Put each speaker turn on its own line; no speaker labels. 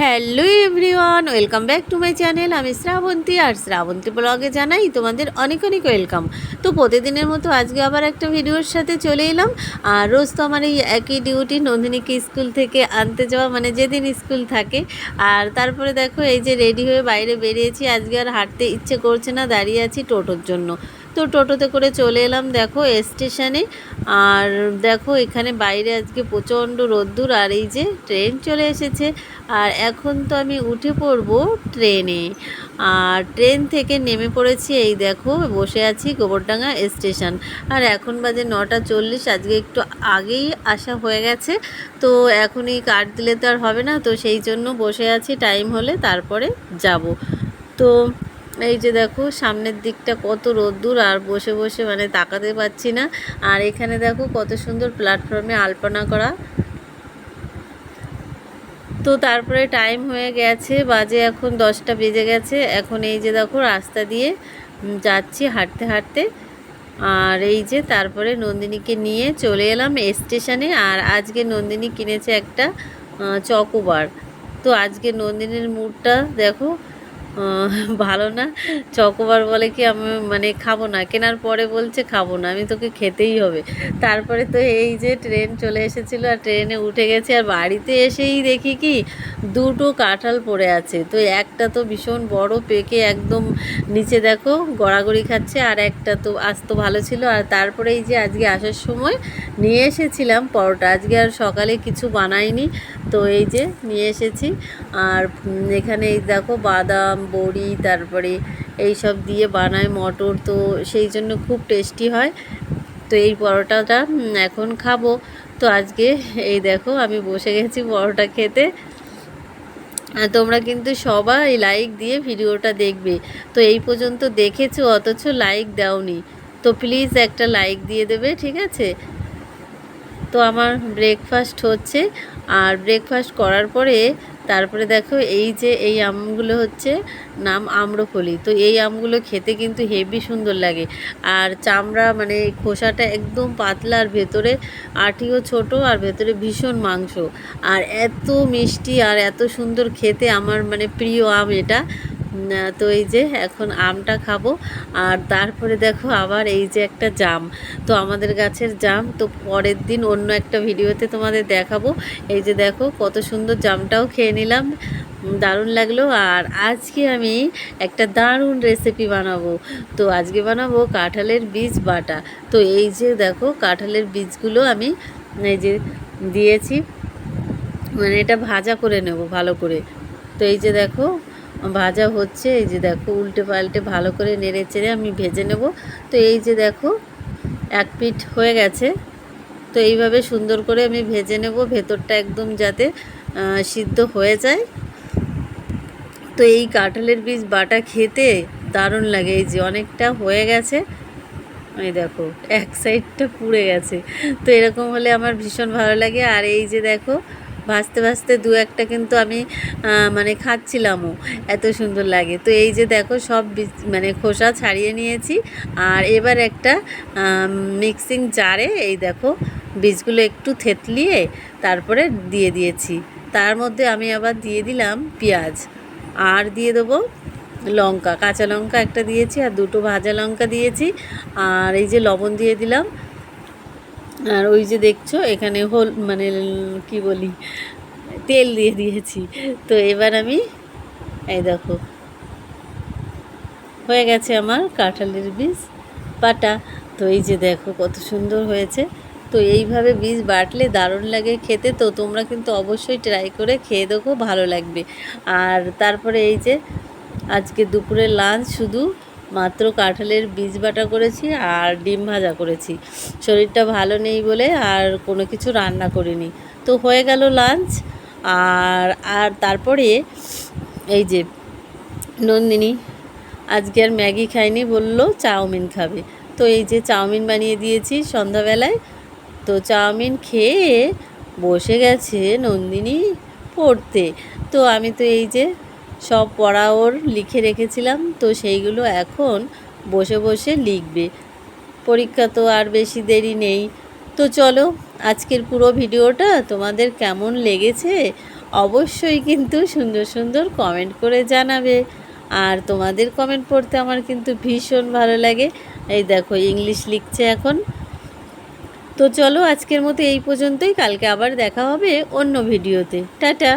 Hello everyone, welcome back to my channel. আমি শ্রাবন্তী আর শ্রাবন্তী ব্লগে জানাই তোমাদের অনেক অনেক ওয়েলকাম। তো প্রতিদিনের মতো আজকে আবার একটা ভিডিওর সাথে চলে এলাম। আর রোজ তো আমার এই একই ডিউটি নন্দিনীকে স্কুল থেকে আনতে যাওয়া মানে যেদিন স্কুল থাকে। আর তারপরে দেখো এই যে রেডি হয়ে বাইরে বেরিয়েছি। আজকে আর হাঁটতে ইচ্ছে করছে না, দাঁড়িয়ে আছি টোটোর জন্য। তো টোটোতে করে চলে এলাম, দেখো, স্টেশনে। আর দেখো, এখানে বাইরে আজকে প্রচণ্ড রোদ্দুর, আর এই যে ট্রেন চলে এসেছে। আর এখন তো আমি উঠে পড়ব ট্রেনে। আর ট্রেন থেকে নেমে পড়েছি এই দেখো, বসে আছি গোবরডাঙ্গা স্টেশন। আর এখন বাজে নটা চল্লিশ, আজকে একটু আগেই আসা হয়ে গেছে। তো এখনই কাট দিলে তো আর হবে না, তো সেই জন্য বসে আছি, টাইম হলে তারপরে যাব। তো এই যে দেখো, সামনের দিকটা কত রোদ্দুর আর বসে বসে মানে তাকাতে পাচ্ছি না। আর এখানে দেখো কত সুন্দর প্ল্যাটফর্মে আলপনা করা। তো তারপরে টাইম হয়ে গেছে, বাজে এখন দশটা বেজে গেছে। এখন এই যে দেখো রাস্তা দিয়ে যাচ্ছি হাঁটতে হাঁটতে। আর এই যে তারপরে নন্দিনীকে নিয়ে চলে এলাম স্টেশনে আর আজকে নন্দিনী কিনেছে একটা চকোবার। তো আজকে নন্দিনীর মুডটা দেখো ভালো না? চকোবার বলে কি আমি মানে খাব না? কেনার পরে বলছে খাব না, আমি তোকে খেতেই হবে। তারপরে তো এই যে ট্রেন চলে এসেছিল আর ট্রেনে উঠে গেছে আর বাড়িতে এসেই দেখি কি দুটো কাঁঠাল পড়ে আছে। তো একটা তো ভীষণ বড় পেকে একদম নিচে দেখো গড়াগড়ি খাচ্ছে আর একটা তো আজ তো ভালো ছিল। আর তারপরে এই যে আজকে আসার সময় নিয়ে এসেছিলাম পরোটা। আজকে আর সকালে কিছু বানাইনি, তো এই যে নিয়ে এসেছি। আর এখানে এই দেখো বাদাম বড়ি, তারপরে এই সব দিয়ে বানায় মটর, তো সেই জন্য খুব টেস্টি হয়। তো এই পরোটাটা এখন খাব। তো আজকে এই দেখো, আমি বসে গেছি পরোটা খেতে। তোমরা কিন্তু সবাই লাইক দিয়ে ভিডিওটা দেখবে। তো এই পর্যন্ত দেখেছ, অথচ লাইক দাওনি। তো প্লিজ একটা লাইক দিয়ে দেবে, ঠিক আছে? তো আমার ব্রেকফাস্ট হচ্ছে। আর ব্রেকফাস্ট করার পরে তারপরে দেখো এই যে এই আমগুলো হচ্ছে নাম আম্রফলি। তো এই আমগুলো খেতে কিন্তু হেভি সুন্দর লাগে। আর চামড়া মানে খোসাটা একদম পাতলা আর ভেতরে আটিও ছোট আর ভেতরে ভীষণ মাংস। আর এত মিষ্টি আর এত সুন্দর খেতে আমার মানে প্রিয় আম এটা। তো এই যে এখন আমটা খাব, আর তারপরে দেখো আবার এই যে একটা জাম। তো আমাদের গাছের জাম, তো পরের দিন অন্য একটা ভিডিওতে তোমাদের দেখাবো। এই যে দেখো কত সুন্দর জামটাও খেয়ে নিলাম, দারুণ লাগল। আর আজকে আমি একটা দারুণ রেসিপি বানাবো। তো আজকে বানাবো কাঁঠালের বীজ বাটা। তো এই যে দেখো কাঁঠালের বীজগুলো আমি এই যে দিয়েছি মানে এটা ভাজা করে নেব ভালো করে। তো এই যে দেখো ভাজা হচ্ছে, এই যে দেখো উল্টে পাল্টে ভালো করে নেড়ে চেড়ে আমি ভেজে নেব। তো এই যে দেখো, এক পিঠ হয়ে গেছে। তো এইভাবে সুন্দর করে আমি ভেজে নেব, ভেতরটা একদম যাতে সিদ্ধ হয়ে যায়। তো এই কাঁঠালের বীজ বাটা খেতে দারুণ লাগে, এই যে অনেকটা হয়ে গেছে। এই দেখো, এক সাইডটা পুড়ে গেছে। তো এরকম হলে আমার ভীষণ ভালো লাগে। আর এই যে দেখো ভাজতে ভাজতে দু একটা কিন্তু আমি মানে খাচ্ছিলামও। এত সুন্দর লাগে। তো এই যে দেখো সব মানে খোসা ছাড়িয়ে নিয়েছি। আর এবার একটা মিক্সিং জারে এই দেখো বীজগুলো একটু থেতলিয়ে তারপরে দিয়ে দিয়েছি। তার মধ্যে আমি আবার দিয়ে দিলাম পেঁয়াজ। আর দিয়ে দেবো লঙ্কা। কাঁচা লঙ্কা একটা দিয়েছি আর দুটো ভাজা লঙ্কা দিয়েছি। আর এই যে লবণ দিয়ে দিলাম। আর ওই যে দেখছ, এখানে হোল মানে কি বলি, তেল দিয়ে দিয়েছি। তো এবার আমি, এই দেখো, হয়ে গেছে আমার কাঁঠালের বীজ পাটা তো এই যে দেখো, কত সুন্দর হয়েছে। তো এইভাবে বীজ বাটলে দারুণ লাগে খেতে। তো তোমরা কিন্তু অবশ্যই ট্রাই করে খেয়ে দেখো, ভালো লাগবে। আর তারপরে এই যে, আজকে দুপুরে লাঞ্চ শুধু মাত্র কাঁঠালের বীজ বাটা করেছি আর ডিম ভাজা করেছি। শরীরটা ভালো নেই বলে আর কোনো কিছু রান্না করিনি। তো হয়ে গেল লাঞ্চ আর আর তারপরে এই যে নন্দিনী আজকে আর ম্যাগি খায়নি, বলল চাউমিন খাবে। তো এই যে চাউমিন বানিয়ে দিয়েছি সন্ধ্যাবেলায়। তো চাউমিন খেয়ে বসে গেছে নন্দিনী পড়তে। তো আমি তো এই যে সব পড়া ওর লিখে রেখেছিলাম, তো সেইগুলো এখন বসে বসে লিখবে। পরীক্ষা তো আর বেশি দেরি নেই। তো চলো, আজকের পুরো ভিডিওটা তোমাদের কেমন লেগেছে অবশ্যই কিন্তু সুন্দর সুন্দর কমেন্ট করে জানাবে। আর তোমাদের কমেন্ট পড়তে আমার কিন্তু ভীষণ ভালো লাগে। এই দেখো, ইংলিশ লিখছে এখন। তো চলো, আজকের মতো এই পর্যন্তই। কালকে আবার দেখা হবে অন্য ভিডিওতে। টাটা!